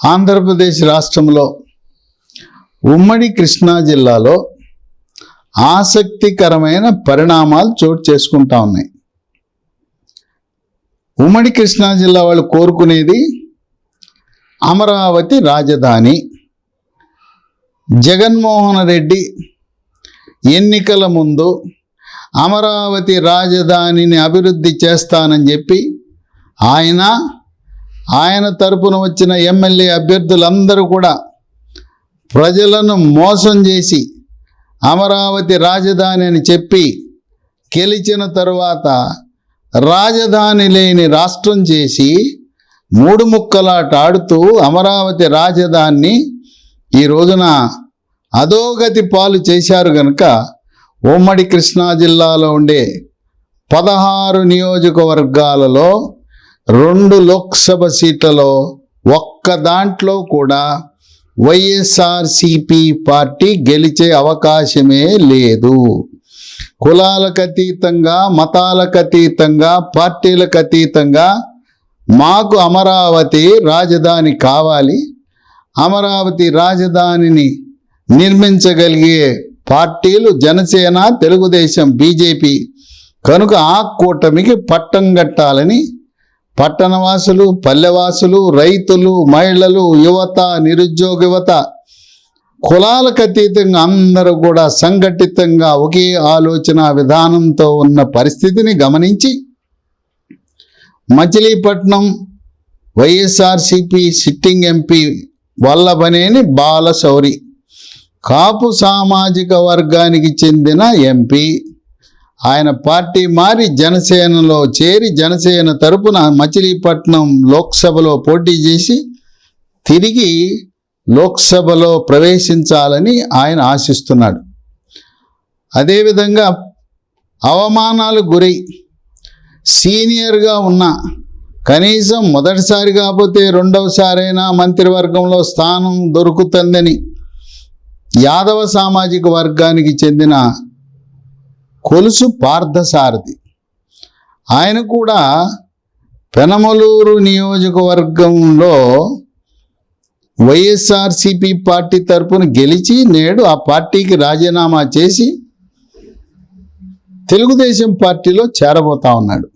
ఆంధ్రప్రదేశ్ రాష్ట్రంలో ఉమ్మడి కృష్ణా జిల్లాలో ఆసక్తికరమైన పరిణామాలు చోటు చేసుకుంటా ఉన్నాయి. ఉమ్మడి కృష్ణా జిల్లా వాళ్ళు కోరుకునేది అమరావతి రాజధాని. జగన్మోహన్ రెడ్డి ఎన్నికల ముందు అమరావతి రాజధానిని అభివృద్ధి చేస్తానని చెప్పి ఆయన ఆయన తరపున వచ్చిన ఎమ్మెల్యే అభ్యర్థులందరూ కూడా ప్రజలను మోసం చేసి అమరావతి రాజధాని అని చెప్పి గెలిచిన తరువాత రాజధాని లేని రాష్ట్రం చేసి మూడు ముక్కలాట ఆడుతూ అమరావతి రాజధానిని ఈ రోజున అధోగతి పాలు చేశారు గనుక ఉమ్మడి కృష్ణా జిల్లాలో ఉండే పదహారు నియోజకవర్గాలలో రెండు లోక్సభ సీట్లలో ఒక్క దాంట్లో కూడా వైఎస్ఆర్సిపి పార్టీ గెలిచే అవకాశమే లేదు. కులాలకు అతీతంగా మతాలకు అతీతంగా పార్టీలకు అతీతంగా మాకు అమరావతి రాజధాని కావాలి. అమరావతి రాజధానిని నిర్మించగలిగే పార్టీలు జనసేన తెలుగుదేశం బీజేపీ. కనుక ఆ కూటమికి పట్టం కట్టాలని పట్టణవాసులు పల్లెవాసులు రైతులు మహిళలు యువత నిరుద్యోగ యువత కులాలకు అతీతంగా అందరూ కూడా సంఘటితంగా ఒకే ఆలోచన విధానంతో ఉన్న పరిస్థితిని గమనించి Machilipatnam YSRCP sitting MP Vallabhaneni Balashowry Kapu సామాజిక వర్గానికి చెందిన ఎంపీ ఆయన పార్టీ మారి జనసేనలో చేరి జనసేన తరపున మచిలీపట్నం లోక్సభలో పోటీ చేసి తిరిగి లోక్సభలో ప్రవేశించాలని ఆయన ఆశిస్తున్నాడు. అదేవిధంగా అవమానాలు గురై సీనియర్గా ఉన్న కనీసం మొదటిసారి కాకపోతే రెండవసారైనా మంత్రివర్గంలో స్థానం దొరుకుతుందని యాదవ సామాజిక వర్గానికి చెందిన కొలుసు పార్థసారథి. ఆయన కూడా పెనమలూరు నియోజకవర్గంలో వైఎస్ఆర్సిపి పార్టీ తరపున గెలిచి నేడు ఆ పార్టీకి రాజీనామా చేసి తెలుగుదేశం పార్టీలో చేరబోతా ఉన్నాడు.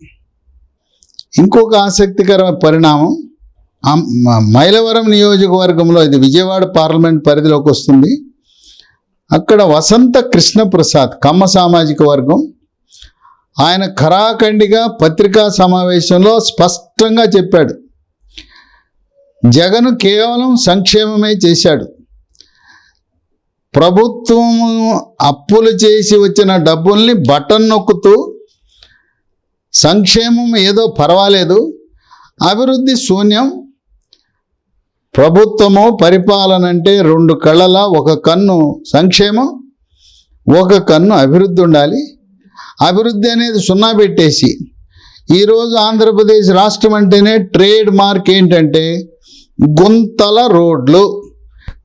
ఇంకొక ఆసక్తికరమైన పరిణామం మైలవరం నియోజకవర్గంలో ఇది విజయవాడ పార్లమెంట్ పరిధిలోకి వస్తుంది. అక్కడ వసంత కృష్ణప్రసాద్ కమ్మ సామాజిక వర్గం. ఆయన ఖరాఖండిగా పత్రికా సమావేశంలో స్పష్టంగా చెప్పాడు. జగన్ కేవలం సంక్షేమమే చేశాడు. ప్రభుత్వం అప్పులు చేసి వచ్చిన డబ్బుల్ని బటన్ నొక్కుతూ సంక్షేమం ఏదో పర్వాలేదు. అభివృద్ధి శూన్యం ప్రభుత్వము పరిపాలన అంటే రెండు కళ్ళల ఒక కన్ను సంక్షేమం ఒక కన్ను అభివృద్ధి ఉండాలి. అభివృద్ధి అనేది సున్నా పెట్టేసి ఈరోజు ఆంధ్రప్రదేశ్ రాష్ట్రం అంటేనే ట్రేడ్ మార్క్ ఏంటంటే గుంతల రోడ్లు.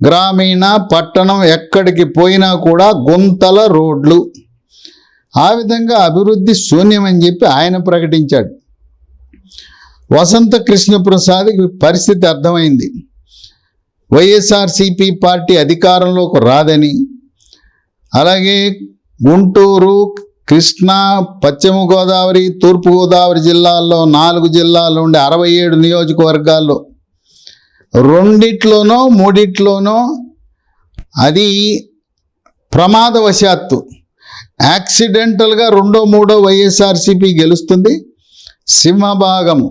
గ్రామీణ పట్టణం ఎక్కడికి పోయినా కూడా గుంతల రోడ్లు. ఆ విధంగా అభివృద్ధి శూన్యమని చెప్పి ఆయన ప్రకటించాడు. వసంత కృష్ణప్రసాద్కి పరిస్థితి అర్థమైంది. వైఎస్ఆర్సిపి పార్టీ అధికారంలోకి రాదని అలాగే గుంటూరు కృష్ణా పశ్చిమ గోదావరి తూర్పు గోదావరి జిల్లాల్లో నాలుగు జిల్లాల్లో ఉండే అరవై ఏడు నియోజకవర్గాల్లో రెండిట్లోనో మూడిట్లోనో అది ప్రమాదవశాత్తు. యాక్సిడెంటల్గా రెండో మూడో వైఎస్ఆర్సిపి గెలుస్తుంది సింహభాగం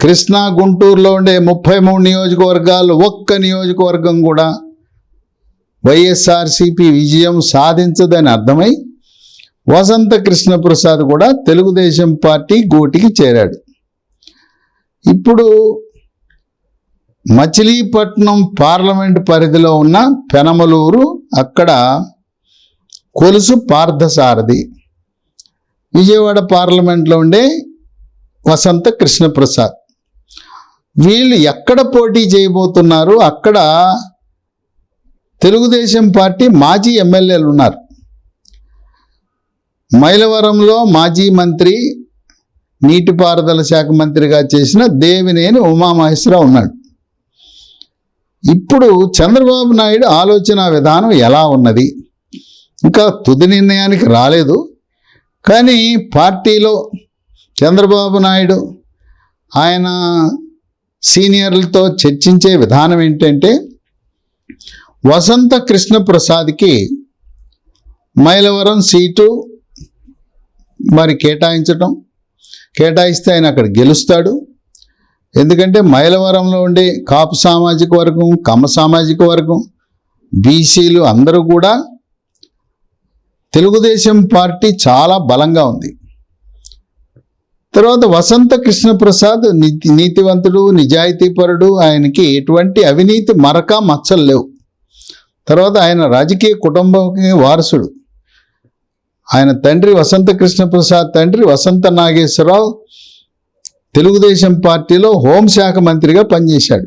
కృష్ణా గుంటూరులో ఉండే ముప్పై మూడు నియోజకవర్గాలు ఒక్క నియోజకవర్గం కూడా వైఎస్ఆర్సిపి విజయం సాధించదని అర్థమై వసంత కృష్ణప్రసాద్ కూడా తెలుగుదేశం పార్టీ గూటికి చేరాడు. ఇప్పుడు మచిలీపట్నం పార్లమెంట్ పరిధిలో ఉన్న పెనమలూరు అక్కడ కొలుసు పార్థసారథి. విజయవాడ పార్లమెంట్లో ఉండే వసంత కృష్ణప్రసాద్. వీళ్ళు ఎక్కడ పోటీ చేయబోతున్నారు అక్కడ తెలుగుదేశం పార్టీ మాజీ ఎమ్మెల్యేలు ఉన్నారు. మైలవరంలో మాజీ మంత్రి నీటిపారుదల శాఖ మంత్రిగా చేసిన దేవినేని ఉమామహేశ్వరరావు ఉన్నాడు. ఇప్పుడు చంద్రబాబు నాయుడు ఆలోచన విధానం ఎలా ఉన్నది? ఇంకా తుది నిర్ణయానికి రాలేదు. కానీ పార్టీలో చంద్రబాబు నాయుడు ఆయన సీనియర్లతో చర్చించే విధానం ఏంటంటే వసంత కృష్ణప్రసాద్కి మైలవరం సీటు మరి కేటాయించటం కేటాయిస్తే ఆయన అక్కడ గెలుస్తాడు. ఎందుకంటే మైలవరంలో ఉండే కాపు సామాజిక వర్గం కమ్మ సామాజిక వర్గం బీసీలు అందరూ కూడా తెలుగుదేశం పార్టీ చాలా బలంగా ఉంది. తర్వాత వసంత కృష్ణప్రసాద్ నీతి నీతివంతుడు నిజాయితీపరుడు ఆయనకి ఎటువంటి అవినీతి మరక మచ్చలు లేవు. తర్వాత ఆయన రాజకీయ కుటుంబంకి వారసుడు. ఆయన తండ్రి వసంత కృష్ణప్రసాద్ తండ్రి వసంత నాగేశ్వరరావు తెలుగుదేశం పార్టీలో హోంశాఖ మంత్రిగా పనిచేశాడు.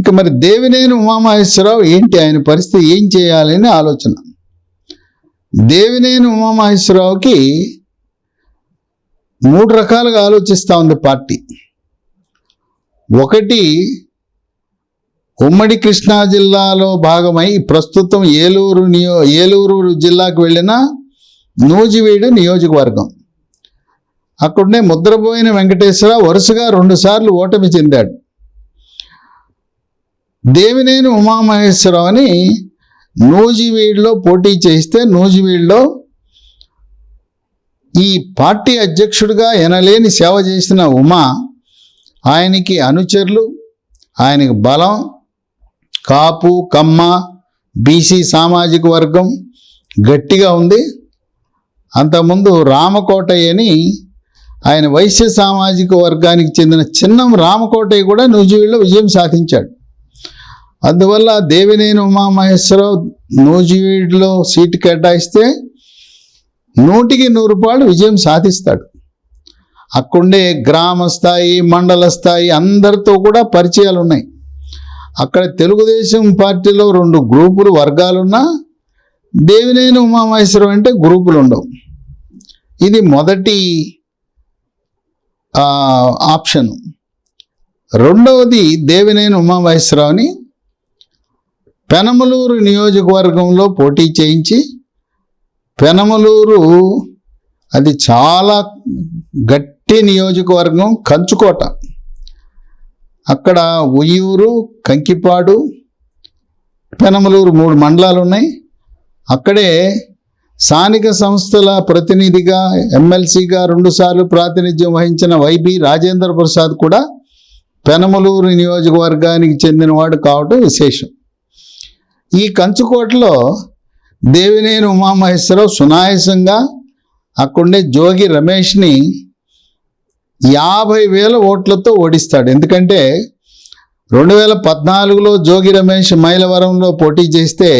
ఇక మరి దేవినేని ఉమామహేశ్వరరావు ఏంటి? ఆయన పరిస్థితి ఏం చేయాలని ఆలోచన. దేవినేని ఉమామహేశ్వరరావుకి మూడు రకాలుగా ఆలోచిస్తూ ఉంది పార్టీ. ఒకటి ఉమ్మడి కృష్ణా జిల్లాలో భాగమై ప్రస్తుతం ఏలూరు నియో ఏలూరు జిల్లాకు వెళ్ళిన నూజివీడు నియోజకవర్గం. అక్కడనే ముద్రపోయిన వెంకటేశ్వర వరుసగా రెండుసార్లు ఓటమి చెందాడు. దేవినేని ఉమామహేశ్వరం అని నూజివీడులో పోటీ చేస్తే నూజివీడులో ఈ పార్టీ అధ్యక్షుడిగా ఎనలేని సేవ చేసిన ఉమా ఆయనకి అనుచరులు ఆయనకి బలం కాపు కమ్మ బీసీ సామాజిక వర్గం గట్టిగా ఉంది. అంతకుముందు రామకోటయ్య అని ఆయన వైశ్య సామాజిక వర్గానికి చెందిన చిన్నం రామకోటయ్య కూడా నూజివీడులో విజయం సాధించాడు. అందువల్ల దేవినేని ఉమామహేశ్వరరావు నూజివీడులో సీటు కేటాయిస్తే నూటికి నూరు రూపాయలు విజయం సాధిస్తాడు. అక్కడుండే గ్రామ స్థాయి మండల స్థాయి అందరితో కూడా పరిచయాలు ఉన్నాయి. అక్కడ తెలుగుదేశం పార్టీలో రెండు గ్రూపులు వర్గాలున్నా దేవినేని ఉమామహేశ్వరం అంటే గ్రూపులు ఉండవు. ఇది మొదటి ఆప్షను. రెండవది దేవినేని ఉమామహేశ్వరరావుని పెనమలూరు నియోజకవర్గంలో పోటీ చేయించి పెనమలూరు అది చాలా గట్టి నియోజకవర్గం కంచుకోట. అక్కడ ఉయ్యూరు కంకిపాడు పెనమలూరు మూడు మండలాలు ఉన్నాయి అక్కడే స్థానిక సంస్థల ప్రతినిధిగా ఎమ్మెల్సీగా రెండుసార్లు ప్రాతినిధ్యం వహించిన వైబి రాజేంద్ర ప్రసాద్ కూడా పెనమలూరు నియోజకవర్గానికి చెందినవాడు కావటం విశేషం. ఈ కంచుకోటలో దేవినేని ఉమామహేశ్వరరావు సునాయాసంగా అక్కడుండే జోగి రమేష్ని యాభై వేల ఓట్లతో ఓడిస్తాడు. ఎందుకంటే రెండు వేల పద్నాలుగులో జోగి రమేష్ మైలవరంలో పోటీ చేస్తే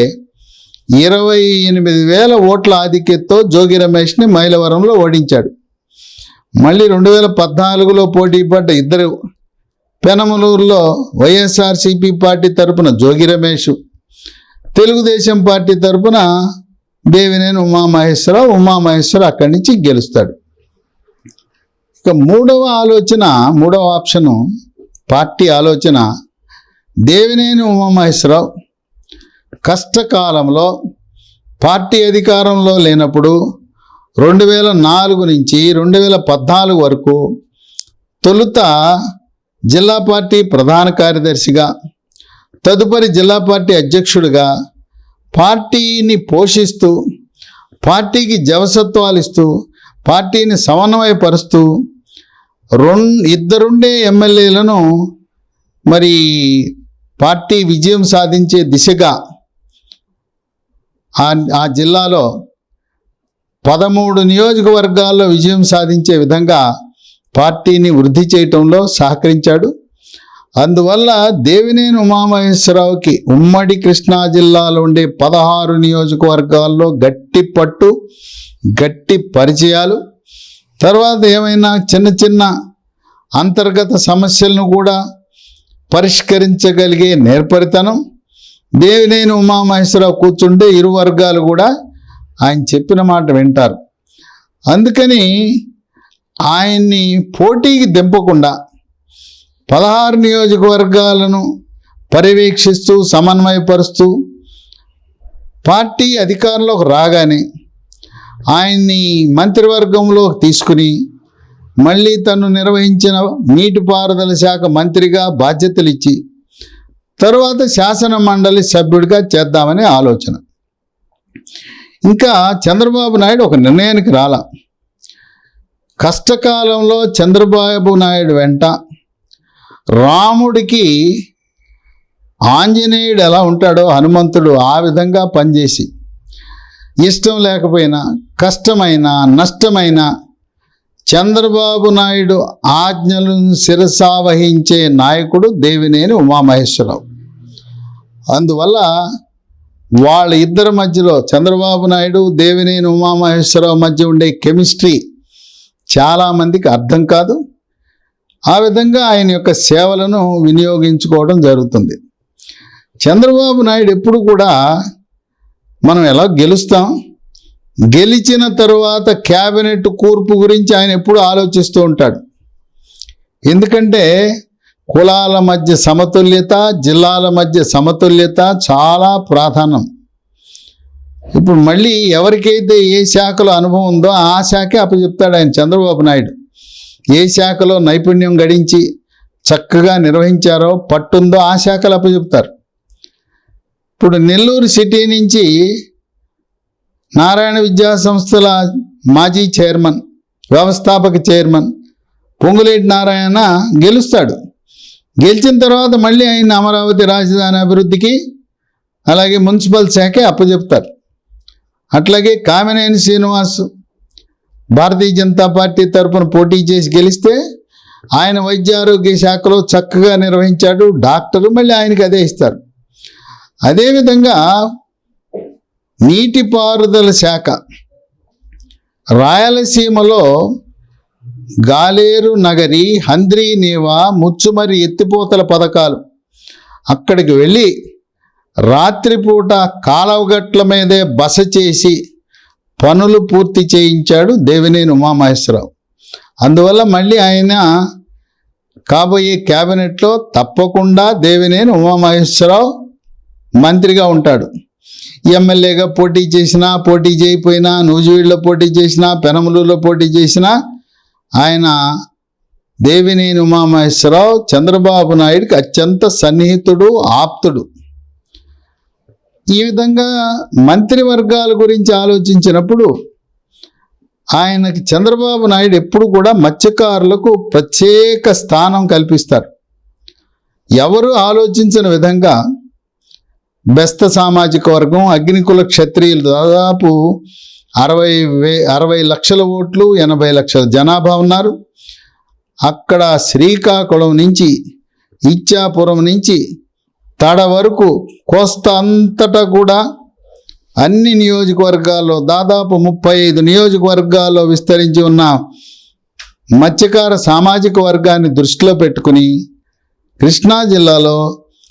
ఇరవై ఎనిమిది వేల ఓట్ల ఆధిక్యతతో జోగి రమేష్ని మైలవరంలో ఓడించాడు. మళ్ళీ రెండు వేల పద్నాలుగులో పోటీ పడ్డ ఇద్దరు పెనమలూరులో వైఎస్ఆర్సీపీ పార్టీ తరపున జోగి రమేష్ తెలుగుదేశం పార్టీ తరపున దేవినేని ఉమామహేశ్వరరావు ఉమామహేశ్వర అక్కడి నుంచి గెలుస్తాడు. ఇక మూడవ ఆలోచన మూడవ ఆప్షను పార్టీ ఆలోచన దేవినేని ఉమామహేశ్వరరావు కష్టకాలంలో పార్టీ అధికారంలో లేనప్పుడు రెండు వేల నాలుగు నుంచి రెండు వేల పద్నాలుగు వరకు తొలుత జిల్లా పార్టీ ప్రధాన కార్యదర్శిగా తదుపరి జిల్లా పార్టీ అధ్యక్షుడిగా పార్టీని పోషిస్తూ పార్టీకి జవసత్వాలు ఇస్తూ పార్టీని సమన్వయపరుస్తూ రెండు ఇద్దరుండే ఎమ్మెల్యేలను మరి పార్టీ విజయం సాధించే దిశగా ఆ జిల్లాలో పదమూడు నియోజకవర్గాల్లో విజయం సాధించే విధంగా పార్టీని వృద్ధి చేయటంలో సహకరించాడు. అందువల్ల దేవినేని ఉమామహేశ్వరరావుకి ఉమ్మడి కృష్ణా జిల్లాలో ఉండే పదహారు నియోజకవర్గాల్లో గట్టి పట్టు గట్టి పరిచయాలు తర్వాత ఏమైనా చిన్న చిన్న అంతర్గత సమస్యలను కూడా పరిష్కరించగలిగే నేర్పరితనం దేవినేని ఉమామహేశ్వరరావు కూర్చుంటే ఇరు వర్గాలు కూడా ఆయన చెప్పిన మాట వింటారు. అందుకని ఆయన్ని పోటీకి దింపకుండా పదహారు నియోజకవర్గాలను పర్యవేక్షిస్తూ సమన్వయపరుస్తూ పార్టీ అధికారంలోకి రాగానే ఆయన్ని మంత్రివర్గంలోకి తీసుకుని మళ్ళీ తను నిర్వహించిన నీటిపారుదల శాఖ మంత్రిగా బాధ్యతలు ఇచ్చి తరువాత శాసన మండలి సభ్యుడిగా చేద్దామనే ఆలోచన. ఇంకా చంద్రబాబు నాయుడు ఒక నిర్ణయానికి రాల. కష్టకాలంలో చంద్రబాబు నాయుడు వెంట రాముడికి ఆంజనేయుడు ఎలా ఉంటాడో హనుమంతుడు ఆ విధంగా పనిచేసి ఇష్టం లేకపోయినా కష్టమైన నష్టమైన చంద్రబాబు నాయుడు ఆజ్ఞలను శిరసావహించే నాయకుడు దేవినేని ఉమామహేశ్వరరావు. అందువల్ల వాళ్ళ ఇద్దరి మధ్యలో చంద్రబాబు నాయుడు దేవినేని ఉమామహేశ్వరరావు మధ్య ఉండే కెమిస్ట్రీ చాలామందికి అర్థం కాదు. ఆ విధంగా ఆయన యొక్క సేవలను వినియోగించుకోవడం జరుగుతుంది. చంద్రబాబు నాయుడు ఎప్పుడు కూడా మనం ఎలా గెలుస్తాం? గెలిచిన తరువాత క్యాబినెట్ కూర్పు గురించి ఆయన ఎప్పుడు ఆలోచిస్తూ ఉంటాడు. ఎందుకంటే కులాల మధ్య సమతుల్యత జిల్లాల మధ్య సమతుల్యత చాలా ప్రాధాన్యం. ఇప్పుడు మళ్ళీ ఎవరికైతే ఏ శాఖలో అనుభవం ఉందో ఆ శాఖే అప్పచెప్తాడు ఆయన చంద్రబాబు నాయుడు. ఏ శాఖలో నైపుణ్యం గడించి చక్కగా నిర్వహించారో పట్టుందో ఆ శాఖలు అప్పచెప్తారు. ఇప్పుడు నెల్లూరు సిటీ నుంచి నారాయణ విద్యా సంస్థల మాజీ చైర్మన్ వ్యవస్థాపక చైర్మన్ పొంగులేటి నారాయణ గెలుస్తాడు. గెలిచిన తర్వాత మళ్ళీ ఆయన అమరావతి రాజధాని అభివృద్ధికి అలాగే మున్సిపల్ శాఖే అప్పచెప్తారు. అట్లాగే కామినేని శ్రీనివాస్ భారతీయ జనతా పార్టీ తరఫున పోటీ చేసి గెలిస్తే ఆయన వైద్య ఆరోగ్య శాఖలో చక్కగా నిర్వహించాడు. డాక్టరు మళ్ళీ ఆయనకి అదే ఇస్తారు. అదేవిధంగా నీటిపారుదల శాఖ రాయలసీమలో గాలేరు నగరి హంద్రీ నేవా ముచ్చుమరి ఎత్తిపోతల పథకాలు. అక్కడికి వెళ్ళి రాత్రిపూట కాలవగట్ల మీదే బస చేసి పనులు పూర్తి చేయించాడు దేవినేని ఉమామహేశ్వరరావు. అందువల్ల మళ్ళీ ఆయన కాబోయే క్యాబినెట్లో తప్పకుండా దేవినేని ఉమామహేశ్వరరావు మంత్రిగా ఉంటాడు. ఎమ్మెల్యేగా పోటీ చేసినా పోటీ చేయకపోయినా నూజివీడులో పోటీ చేసినా పెనమలూరులో పోటీ చేసినా ఆయన దేవినేని ఉమామహేశ్వరరావు చంద్రబాబు నాయుడికి అత్యంత సన్నిహితుడు ఆప్తుడు. ఈ విధంగా మంత్రివర్గాల గురించి ఆలోచించినప్పుడు ఆయనకి చంద్రబాబు నాయుడు ఎప్పుడు కూడా మత్స్యకారులకు ప్రత్యేక స్థానం కల్పిస్తారు. ఎవరు ఆలోచించిన విధంగా బెస్త సామాజిక వర్గం అగ్నికుల క్షత్రియులు దాదాపు అరవై వే అరవై లక్షల ఓట్లు ఎనభై లక్షల జనాభా ఉన్నారు. అక్కడ శ్రీకాకుళం నుంచి ఇచ్చాపురం నుంచి తడ వరకు కోస్తా అంతటా కూడా అన్ని నియోజకవర్గాల్లో దాదాపు ముప్పై ఐదు నియోజకవర్గాల్లో విస్తరించి ఉన్న మత్స్యకార సామాజిక వర్గాన్ని దృష్టిలో పెట్టుకుని కృష్ణా జిల్లాలో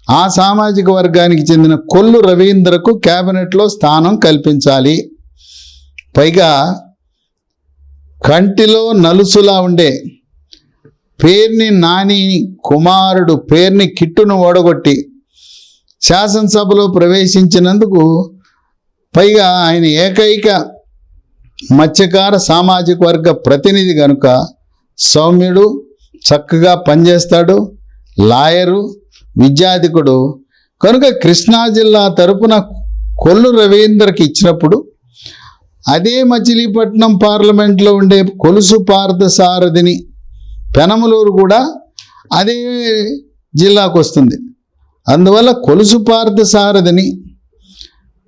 ఆ సామాజిక వర్గానికి చెందిన కొల్లు రవీంద్రకు క్యాబినెట్లో స్థానం కల్పించాలి. పైగా కంటిలో నలుసులా ఉండే పేర్ని నాని కుమారుడు పేర్ని కిట్టును ఓడగొట్టి శాసనసభలో ప్రవేశించినందుకు పైగా ఆయన ఏకైక మత్స్యకార సామాజిక వర్గ ప్రతినిధి కనుక సౌమ్యుడు చక్కగా పనిచేస్తాడు లాయరు విద్యాధికుడు. కనుక కృష్ణా జిల్లా తరపున కొల్లు రవీంద్రకి ఇచ్చినప్పుడు అదే మచిలీపట్నం పార్లమెంట్లో ఉండే కొలుసు పార్థసారథిని పెనమలూరు కూడా అదే జిల్లాకు వస్తుంది. అందువల్ల కొలుసు పార్థసారథిని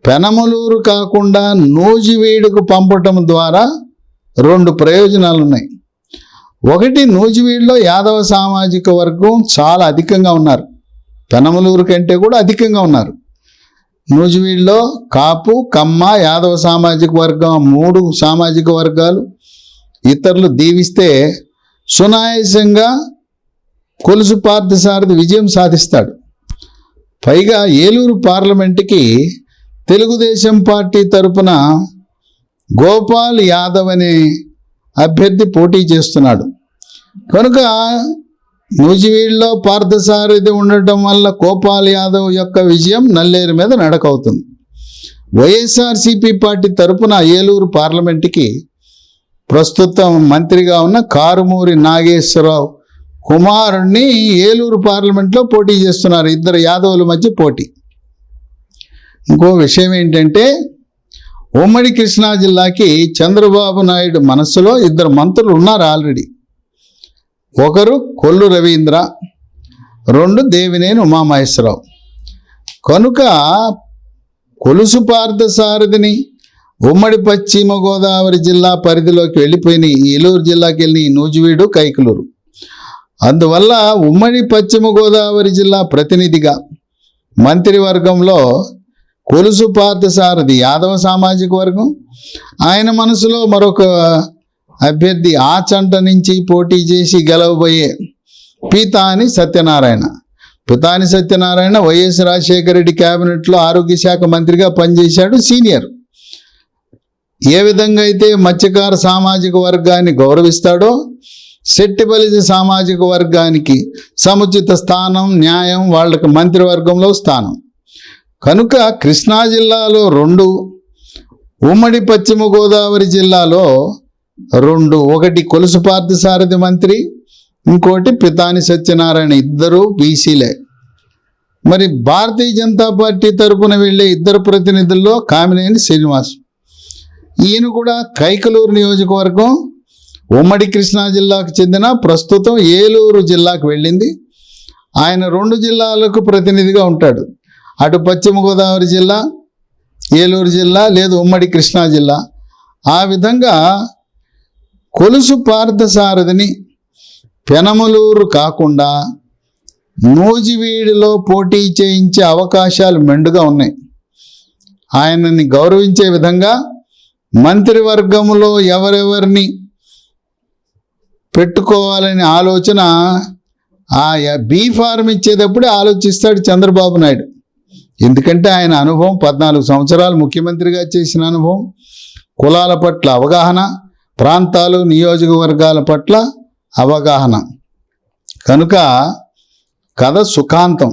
పెనమలూరు కాకుండా నూజివీడుకు పంపటం ద్వారా రెండు ప్రయోజనాలు ఉన్నాయి ఒకటి నూజివీడులో యాదవ సామాజిక వర్గం చాలా అధికంగా ఉన్నారు. పెనమలూరు కంటే కూడా అధికంగా ఉన్నారు. నూజివీడులో కాపు కమ్మ యాదవ సామాజిక వర్గం మూడు సామాజిక వర్గాలు ఇతరులు దీవిస్తే సునాయాసంగా కొలుసు పార్థసారథి విజయం సాధిస్తాడు. పైగా ఏలూరు పార్లమెంటుకి తెలుగుదేశం పార్టీ తరపున గోపాల్ యాదవ్ అనే అభ్యర్థి పోటీ చేస్తున్నాడు. కనుక నూజివీడులో పార్థసారథి ఉండటం వల్ల గోపాల్ యాదవ్ యొక్క విజయం నల్లేరు మీద నడకవుతుంది. వైఎస్ఆర్సీపీ పార్టీ తరపున ఏలూరు పార్లమెంటుకి ప్రస్తుతం మంత్రిగా ఉన్న కారుమూరి నాగేశ్వరరావు కుమారుణ్ణి ఏలూరు పార్లమెంట్లో పోటీ చేస్తున్నారు ఇద్దరు యాదవుల మధ్య పోటీ. ఇంకో విషయం ఏంటంటే ఉమ్మడి కృష్ణా జిల్లాకి చంద్రబాబు నాయుడు మనస్సులో ఇద్దరు మంత్రులు ఉన్నారు ఆల్రెడీ. ఒకరు కొల్లు రవీంద్ర రెండు దేవినేని ఉమామహేశ్వరరావు. కనుక కొలుసు పార్థసారథిని ఉమ్మడి పశ్చిమ గోదావరి జిల్లా పరిధిలోకి వెళ్ళిపోయిన ఏలూరు జిల్లాకి వెళ్ళి నూజివీడు కైకలూరు. అందువల్ల ఉమ్మడి పశ్చిమ గోదావరి జిల్లా ప్రతినిధిగా మంత్రివర్గంలో కొలుసు పార్థసారథి యాదవ సామాజిక వర్గం. ఆయన మనసులో మరొక అభ్యర్థి ఆచంట నుంచి పోటీ చేసి గెలవబోయే పీతాని సత్యనారాయణ. పితాని సత్యనారాయణ వైఎస్ రాజశేఖర రెడ్డి క్యాబినెట్లో ఆరోగ్య శాఖ మంత్రిగా పనిచేశాడు సీనియర్. ఏ విధంగా అయితే మత్స్యకార సామాజిక వర్గాన్ని గౌరవిస్తాడో శెట్టిపల్లి సామాజిక వర్గానికి సముచిత స్థానం న్యాయం వాళ్ళకి మంత్రివర్గంలో స్థానం. కనుక కృష్ణా జిల్లాలో రెండు ఉమ్మడి పశ్చిమ గోదావరి జిల్లాలో రెండు ఒకటి కొలుసు పార్థసారథి మంత్రి ఇంకోటి పితాని సత్యనారాయణ ఇద్దరు బీసీలే. మరి భారతీయ జనతా పార్టీ తరపున వెళ్ళే ఇద్దరు ప్రతినిధుల్లో కామినేని శ్రీనివాస్. ఈయన కూడా కైకలూరు నియోజకవర్గం ఉమ్మడి కృష్ణా జిల్లాకు చెందిన ప్రస్తుతం ఏలూరు జిల్లాకు వెళ్ళింది. ఆయన రెండు జిల్లాలకు ప్రతినిధిగా ఉంటాడు. అటు పశ్చిమ గోదావరి జిల్లా ఏలూరు జిల్లా లేదు ఉమ్మడి కృష్ణా జిల్లా. ఆ విధంగా కొలుసు పార్థసారథిని పెనమలూరు కాకుండా నూజివీడిలో పోటీ చేయించే అవకాశాలు మెండుగా ఉన్నాయి. ఆయనని గౌరవించే విధంగా మంత్రివర్గంలో ఎవరెవరిని పెట్టుకోవాలనే ఆలోచన ఆ బీ ఫార్మ్ ఇచ్చేటప్పుడే ఆలోచిస్తాడు చంద్రబాబు నాయుడు. ఎందుకంటే ఆయన అనుభవం పద్నాలుగు సంవత్సరాలు ముఖ్యమంత్రిగా చేసిన అనుభవం కులాల పట్ల అవగాహన ప్రాంతాలు నియోజకవర్గాల పట్ల అవగాహన. కనుక కథ సుఖాంతం.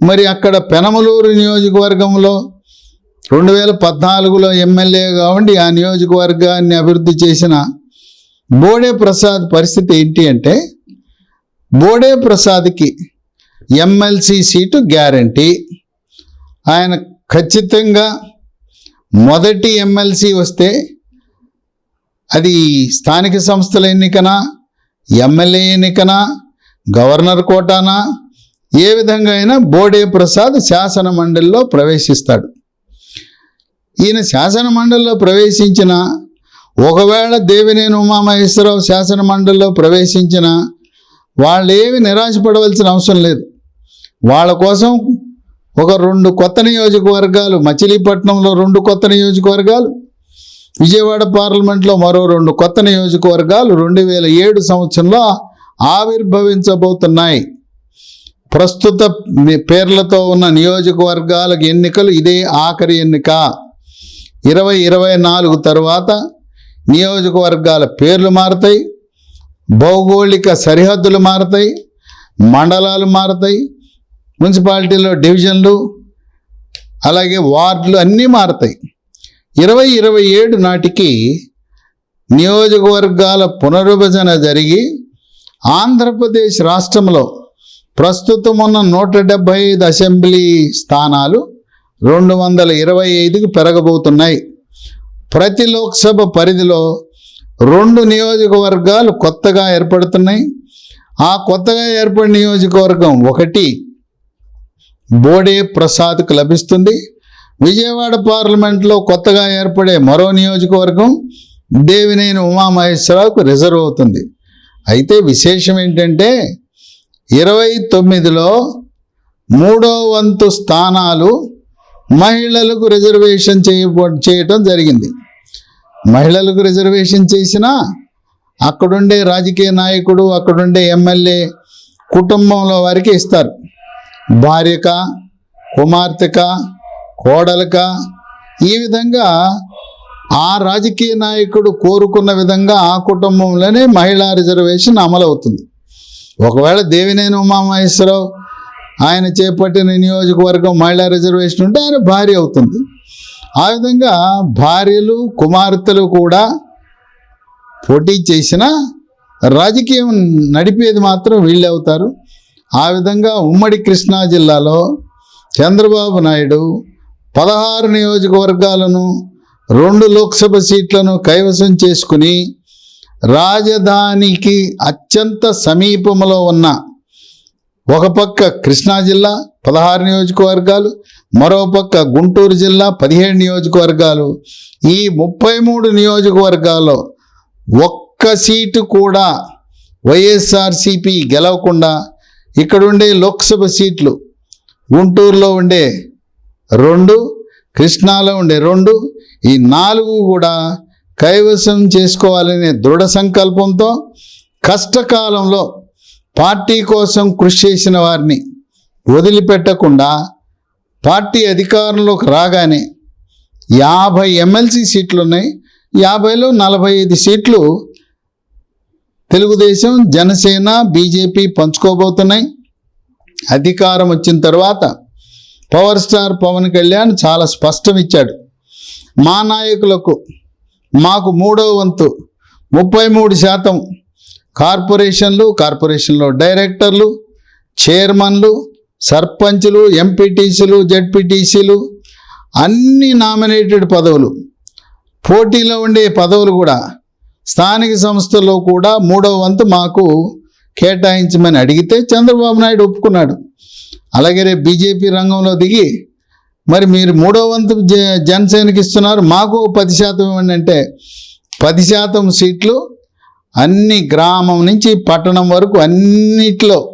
మరి అక్కడ పెనమలూరు నియోజకవర్గంలో రెండు వేల పద్నాలుగులో ఎమ్మెల్యేగా ఉండి ఆ నియోజకవర్గాన్ని అభివృద్ధి చేసిన బోడే ప్రసాద్ పరిస్థితి ఏంటి అంటే బోడే ప్రసాద్కి ఎమ్మెల్సీ సీటు గ్యారంటీ. ఆయన ఖచ్చితంగా మొదటి ఎమ్మెల్సీ వస్తే అది స్థానిక సంస్థల ఎన్నికనా ఎమ్మెల్యే ఎన్నికనా గవర్నర్ కోటానా ఏ విధంగా అయినా బోడే ప్రసాద్ శాసన మండలిలో ప్రవేశిస్తాడు. ఈయన శాసన మండలిలో ప్రవేశించిన ఒకవేళ దేవినేని ఉమామహేశ్వరరావు శాసన మండలిలో ప్రవేశించిన వాళ్ళు నిరాశపడవలసిన అవసరం లేదు. వాళ్ళ కోసం ఒక రెండు కొత్త నియోజకవర్గాలు మచిలీపట్నంలో రెండు కొత్త నియోజకవర్గాలు విజయవాడ పార్లమెంట్లో మరో రెండు కొత్త నియోజకవర్గాలు రెండు వేల ఏడు సంవత్సరంలో ఆవిర్భవించబోతున్నాయి. ప్రస్తుత పేర్లతో ఉన్న నియోజకవర్గాలకు ఎన్నికలు ఇదే ఆఖరి ఎన్నిక. ఇరవై ఇరవై నాలుగు తర్వాత నియోజకవర్గాల పేర్లు మారుతాయి భౌగోళిక సరిహద్దులు మారుతాయి మండలాలు మారుతాయి మున్సిపాలిటీలో డివిజన్లు అలాగే వార్డులు అన్నీ మారుతాయి. ఇరవై ఇరవై ఏడు నాటికి నియోజకవర్గాల పునర్విభజన జరిగి ఆంధ్రప్రదేశ్ రాష్ట్రంలో ప్రస్తుతం ఉన్న నూట డెబ్భై ఐదు అసెంబ్లీ స్థానాలు రెండు వందల ఇరవై ఐదుకు పెరగబోతున్నాయి. ప్రతి లోక్సభ పరిధిలో రెండు నియోజకవర్గాలు కొత్తగా ఏర్పడుతున్నాయి. ఆ కొత్తగా ఏర్పడిన నియోజకవర్గం ఒకటి బోడే ప్రసాద్కు లభిస్తుంది. విజయవాడ పార్లమెంట్లో కొత్తగా ఏర్పడే మరో నియోజకవర్గం దేవినేని ఉమామహేశ్వరరావుకు రిజర్వ్ అవుతుంది. అయితే విశేషం ఏంటంటే ఇరవై తొమ్మిదిలో మూడో వంతు స్థానాలు మహిళలకు రిజర్వేషన్ చేయ చేయటం జరిగింది. మహిళలకు రిజర్వేషన్ చేసినా అక్కడుండే రాజకీయ నాయకుడు అక్కడుండే ఎమ్మెల్యే కుటుంబంలో వారికి ఇస్తారు. భార్యక కుమార్తెక కోడలక ఈ విధంగా ఆ రాజకీయ నాయకుడు కోరుకున్న విధంగా ఆ కుటుంబంలోనే మహిళా రిజర్వేషన్ అమలవుతుంది. ఒకవేళ దేవినేని ఉమామహేశ్వరరావు ఆయన చేపట్టిన నియోజకవర్గం మహిళా రిజర్వేషన్ ఉంటే ఆయన భార్య అవుతుంది. ఆ విధంగా భార్యలు కుమార్తెలు కూడా పోటీ చేసిన రాజకీయం నడిపేది మాత్రం వీళ్ళు అవుతారు. ఆ విధంగా ఉమ్మడి కృష్ణా జిల్లాలో చంద్రబాబు నాయుడు పదహారు నియోజకవర్గాలను రెండు లోక్సభ సీట్లను కైవసం చేసుకుని రాజధానికి అత్యంత సమీపంలో ఉన్న ఒక పక్క కృష్ణా జిల్లా పదహారు నియోజకవర్గాలు మరోపక్క గుంటూరు జిల్లా పదిహేడు నియోజకవర్గాలు ఈ ముప్పై మూడు నియోజకవర్గాల్లో ఒక్క సీటు కూడా వైఎస్ఆర్సిపి గెలవకుండా ఇక్కడుండే లోక్సభ సీట్లు గుంటూరులో ఉండే రెండు కృష్ణాలో ఉండే రెండు ఈ నాలుగు కూడా కైవసం చేసుకోవాలనే దృఢ సంకల్పంతో కష్టకాలంలో పార్టీ కోసం కృషి చేసిన వారిని వదిలిపెట్టకుండా పార్టీ అధికారంలోకి రాగానే యాభై ఎమ్మెల్సీ సీట్లు ఉన్నాయి యాభైలో నలభై ఐదు సీట్లు తెలుగుదేశం జనసేన బీజేపీ పంచుకోబోతున్నాయి. అధికారం వచ్చిన తర్వాత పవర్ స్టార్ పవన్ కళ్యాణ్ చాలా స్పష్టం ఇచ్చాడు మా నాయకులకు మాకు మూడవ వంతు ముప్పై మూడు శాతం కార్పొరేషన్లు కార్పొరేషన్లో డైరెక్టర్లు చైర్మన్లు సర్పంచులు ఎంపీటీసీలు జడ్పీటీసీలు అన్ని నామినేటెడ్ పదవులు. పోటీలో ఉండే పదవులు కూడా స్థానిక సంస్థల్లో కూడా మూడవ వంతు మాకు కేటాయించమని అడిగితే చంద్రబాబు నాయుడు ఒప్పుకున్నాడు. అలాగే రేపు బీజేపీ రంగంలో దిగి మరి మీరు మూడో వంతు జ- జనసేనకి ఇస్తున్నారు మాకు పది శాతం ఇవ్వండి పది శాతం సీట్లు అన్ని గ్రామం నుంచి పట్టణం వరకు అన్నిట్లో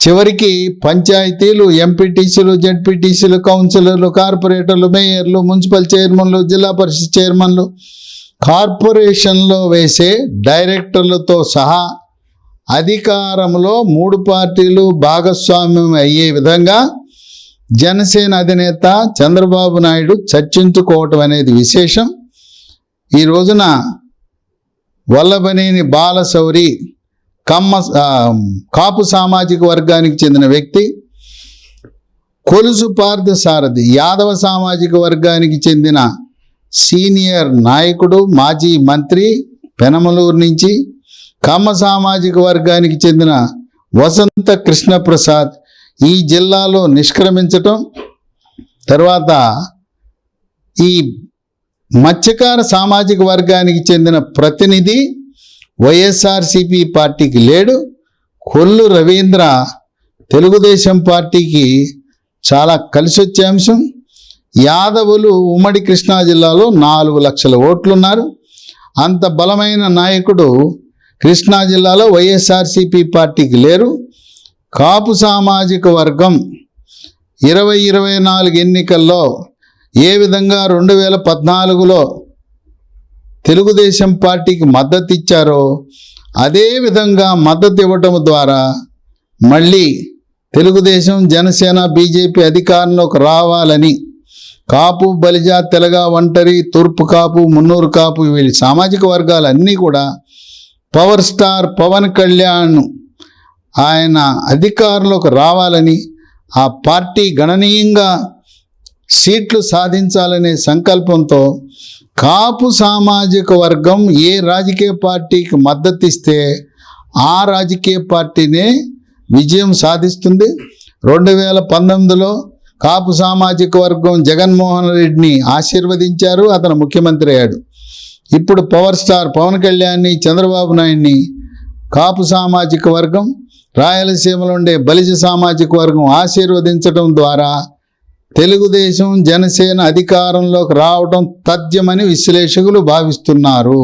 చివరికి పంచాయతీలు ఎంపీటీసీలు జెడ్పీటీసీలు కౌన్సిలర్లు కార్పొరేటర్లు మేయర్లు మున్సిపల్ చైర్మన్లు జిల్లా పరిషత్ చైర్మన్లు కార్పొరేషన్లో వేసే డైరెక్టర్లతో సహా అధికారంలో మూడు పార్టీలు భాగస్వామ్యం అయ్యే విధంగా జనసేన అధినేత చంద్రబాబు నాయుడు చర్చించుకోవటం అనేది విశేషం. ఈ రోజున వల్లభనేని బాలశౌరి కమ్మ కాపు సామాజిక వర్గానికి చెందిన వ్యక్తి కొలుసు పార్థ సారథి యాదవ సామాజిక వర్గానికి చెందిన సీనియర్ నాయకుడు మాజీ మంత్రి పెనమలూరు నుంచి కమ్మ సామాజిక వర్గానికి చెందిన వసంత కృష్ణప్రసాద్ ఈ జిల్లాలో నిష్క్రమించటం తర్వాత ఈ మత్స్యకార సామాజిక వర్గానికి చెందిన ప్రతినిధి వైఎస్ఆర్సిపి పార్టీకి లేడు. కొల్లు రవీంద్ర తెలుగుదేశం పార్టీకి చాలా కలిసి వచ్చే అంశం. యాదవులు ఉమ్మడి కృష్ణా జిల్లాలో నాలుగు లక్షల ఓట్లున్నారు. అంత బలమైన నాయకుడు కృష్ణా జిల్లాలో వైఎస్ఆర్సిపి పార్టీకి లేరు. కాపు సామాజిక వర్గం ఇరవై ఇరవై నాలుగు ఎన్నికల్లో ఏ విధంగా రెండు వేల పద్నాలుగులో తెలుగుదేశం పార్టీకి మద్దతు ఇచ్చారో అదే విధంగా మద్దతు ఇవ్వటం ద్వారా మళ్ళీ తెలుగుదేశం జనసేన బీజేపీ అధికారంలోకి రావాలని కాపు బలిజ తెలగ ఒంటరి తూర్పు కాపు మున్నూరు కాపు వీళ్ళ సామాజిక వర్గాలన్నీ కూడా పవర్ స్టార్ పవన్ కళ్యాణ్ ఆయన అధికారంలోకి రావాలని ఆ పార్టీ గణనీయంగా సీట్లు సాధించాలనే సంకల్పంతో కాపు సామాజిక వర్గం ఏ రాజకీయ పార్టీకి మద్దతు ఇస్తే ఆ రాజకీయ పార్టీనే విజయం సాధిస్తుంది. రెండు వేల పంతొమ్మిదిలో కాపు సామాజిక వర్గం జగన్మోహన్ రెడ్డిని ఆశీర్వదించారు అతను ముఖ్యమంత్రి అయ్యాడు. ఇప్పుడు పవర్ స్టార్ పవన్ కళ్యాణ్ని చంద్రబాబు నాయుడిని కాపు సామాజిక వర్గం రాయలసీమలో ఉండే బలిజ సామాజిక వర్గం ఆశీర్వదించడం ద్వారా తెలుగుదేశం జనసేన అధికారంలోకి రావడం తథ్యమని విశ్లేషకులు భావిస్తున్నారు.